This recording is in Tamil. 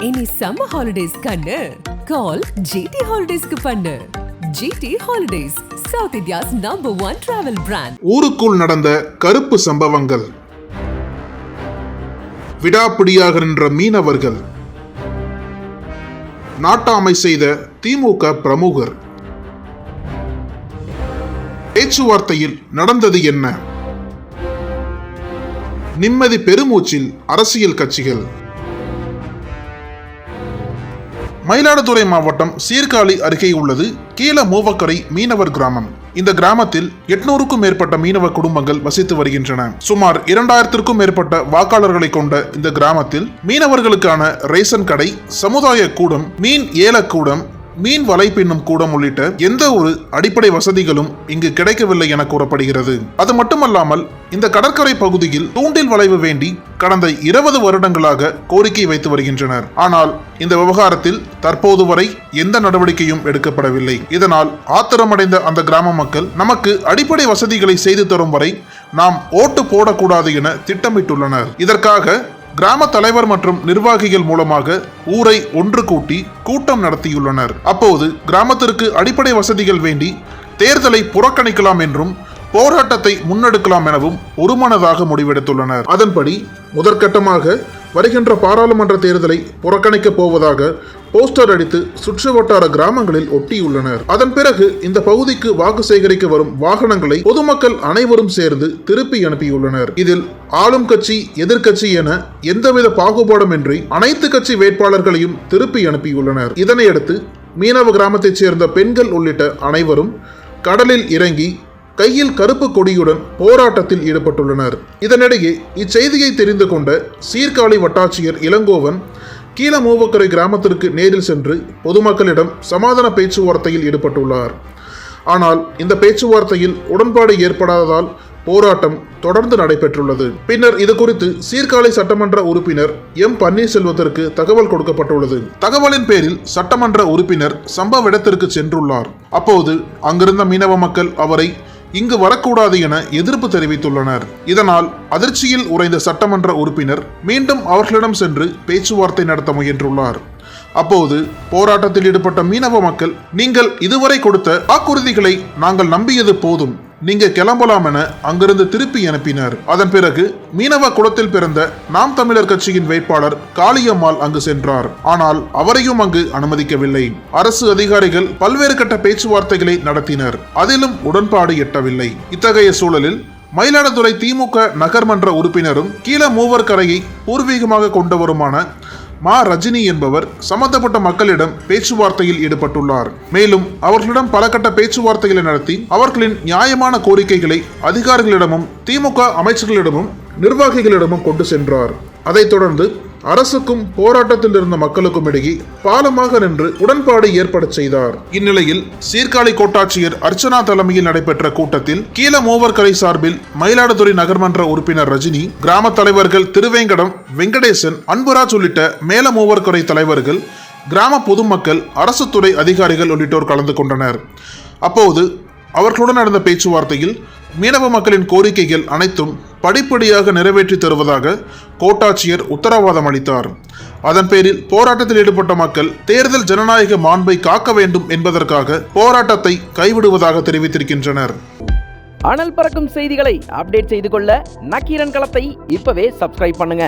இனி சம்மர் ஹாலிடேஸ் கண்ணு. கால் ஜிடி ஹாலிடேஸ்க்கு பண்ணு. GT holidays south India's number one travel brand ஊருக்குள் நடந்த கருப்பு சம்பவங்கள். விடாப்பிடியாக நின்ற மீனவர்கள். நாட்டாமை செய்த திமுக பிரமுகர். பேச்சுவார்த்தையில் நடந்தது என்ன? நிம்மதி பெருமூச்சில் அரசியல் கட்சிகள். மயிலாடுதுறை மாவட்டம் சீர்காழி அருகே உள்ளது கீழ மூவக்கரை மீனவர் கிராமம். இந்த கிராமத்தில் எட்நூறுக்கும் மேற்பட்ட மீனவ குடும்பங்கள் வசித்து வருகின்றன. சுமார் இரண்டாயிரத்திற்கும் மேற்பட்ட வாக்காளர்களை கொண்ட இந்த கிராமத்தில் மீனவர்களுக்கான ரேஷன் கடை சமுதாய கூடம் மீன் ஏலக்கூடம் மீன் வலைப்பின்னும் கூடம் உள்ளிட்ட எந்த ஒரு அடிப்படை வசதிகளும் இங்கு கிடைக்கவில்லை என கூறப்படுகிறது. அது மட்டுமல்லாமல் இந்த கடற்கரை பகுதியில் தூண்டில் வளைவு வேண்டி கடந்த இருபது வருடங்களாக கோரிக்கை வைத்து வருகின்றனர். ஆனால் இந்த விவகாரத்தில் தற்போது வரை எந்த நடவடிக்கையும் எடுக்கப்படவில்லை. இதனால் ஆத்திரமடைந்த அந்த கிராம மக்கள் நமக்கு அடிப்படை வசதிகளை செய்து தரும் வரை நாம் ஓட்டு போடக்கூடாது என திட்டமிட்டுள்ளனர். இதற்காக கிராம தலைவர் மற்றும் நிர்வாகிகள் மூலமாக ஊரை ஒன்று கூட்டி கூட்டம் நடத்தியுள்ளனர். அப்போது கிராமத்திற்கு அடிப்படை வசதிகள் வேண்டி தேர்தலை புறக்கணிக்கலாம் என்றும் போராட்டத்தை முன்னெடுக்கலாம் எனவும் ஒருமனதாக முடிவெடுத்துள்ளனர். அதன்படி முதற்கட்டமாக வருகின்ற பாராளுமன்ற தேர்தலை புறக்கணிக்கப் போவதாக போஸ்டர் அடித்து சுற்று வட்டார கிராமங்களில் ஒட்டியுள்ளனர். அதன் பிறகு இந்த பகுதிக்கு வாக்கு சேகரிக்க வரும் வாகனங்களை பொதுமக்கள் அனைவரும் சேர்ந்து திருப்பி அனுப்பியுள்ளனர். இதில் ஆளும் கட்சி எதிர்கட்சி என எந்தவித பாகுபாடுமின்றி அனைத்து கட்சி வேட்பாளர்களையும் திருப்பி அனுப்பியுள்ளனர். இதனையடுத்து மீனவ கிராமத்தைச் சேர்ந்த பெண்கள் உள்ளிட்ட அனைவரும் கடலில் இறங்கி கையில் கருப்பு கொடியுடன் போராட்டத்தில் ஈடுபட்டுள்ளனர். இதனிடையே இச்செய்தியை தெரிந்து கொண்ட சீர்காழி வட்டாட்சியர் இளங்கோவன் கீழமூவக்கரை கிராமத்திற்கு நேரில் சென்று பொதுமக்களிடம் சமாதான பேச்சுவார்த்தையில் ஈடுபட்டுள்ளார். ஆனால் இந்த பேச்சுவார்த்தையில் உடன்பாடு ஏற்படாததால் போராட்டம் தொடர்ந்து நடைபெற்றுள்ளது. பின்னர் இது குறித்து சீர்காழி சட்டமன்ற உறுப்பினர் எம். பன்னீர்செல்வத்திற்கு தகவல் கொடுக்கப்பட்டுள்ளது. தகவலின் பேரில் சட்டமன்ற உறுப்பினர் சம்பவ இடத்திற்கு சென்றுள்ளார். அப்போது அங்கிருந்த மீனவ மக்கள் அவரை இங்கு வரக்கூடாது என எதிர்ப்பு தெரிவித்துள்ளனர். இதனால் அதிர்ச்சியில் உறைந்த சட்டமன்ற உறுப்பினர் மீண்டும் அவர்களிடம் சென்று பேச்சுவார்த்தை நடத்த முயன்றுள்ளார். அப்போது போராட்டத்தில் ஈடுபட்ட மீனவ மக்கள் நீங்கள் இதுவரை கொடுத்த வாக்குறுதிகளை நாங்கள் நம்பியது போதும். நீங்க கிளம்பலாம் என அங்கிருந்து திருப்பி அனுப்பினார். அதன் பிறகு மீனவ குளத்தில் பிறந்த நாம் தமிழர் கட்சியின் வேட்பாளர் காளியம்மாள் அங்கு சென்றார். ஆனால் அவரையும் அங்கு அனுமதிக்கவில்லை. அரசு அதிகாரிகள் பல்வேறு கட்ட பேச்சுவார்த்தைகளை நடத்தினர். அதிலும் உடன்பாடு எட்டவில்லை. இத்தகைய சூழலில் மயிலாடுதுறை திமுக நகர்மன்ற உறுப்பினரும் கீழ மூவர் கரையை பூர்வீகமாக கொண்டவருமான மா ரஜினி என்பவர் சம்பந்தப்பட்ட மக்களிடம் பேச்சுவார்த்தையில் ஈடுபட்டுள்ளார். மேலும் அவர்களிடம் பல கட்ட பேச்சுவார்த்தைகளை நடத்தி அவர்களின் நியாயமான கோரிக்கைகளை அதிகாரிகளிடமும் திமுக அமைச்சர்களிடமும் நிர்வாகிகளிடமும் கொண்டு சென்றார். அதைத் தொடர்ந்து அரசுக்கும் போராட்டத்தில் இருந்த மக்களுக்கும் இடையே பாலமாக நின்று உடன்பாடு ஏற்பட செய்தார். இந்நிலையில் சீர்காழி கோட்டாட்சியர் அர்ச்சனா தலைமையில் நடைபெற்ற கூட்டத்தில் கீழ மூவர்கரை சார்பில் மயிலாடுதுறை நகர்மன்ற உறுப்பினர் ரஜினி கிராம தலைவர்கள் திருவேங்கடம் வெங்கடேசன் அன்புராஜ் உள்ளிட்ட மேல மூவர்கரை தலைவர்கள் கிராம பொதுமக்கள் அரசு துறை அதிகாரிகள் உள்ளிட்டோர் கலந்து கொண்டனர். அப்போது அவர்களுடன் நடந்த பேச்சுவார்த்தையில் மீனவ மக்களின் கோரிக்கைகள் அனைத்தும் படிப்படியாக நிறைவேற்றி தருவதாக கோட்டாட்சியர் உத்தரவாதம் அளித்தார். அதன் பேரில் போராட்டத்தில் ஈடுபட்ட மக்கள் தேர்தல் ஜனநாயக மாண்பை காக்க வேண்டும் என்பதற்காக போராட்டத்தை கைவிடுவதாக தெரிவித்திருக்கின்றனர். அனல் பறக்கும் செய்திகளை அப்டேட் செய்து கொள்ள நக்கீரன் களத்தை இப்பவே சப்ஸ்கிரைப் பண்ணுங்க.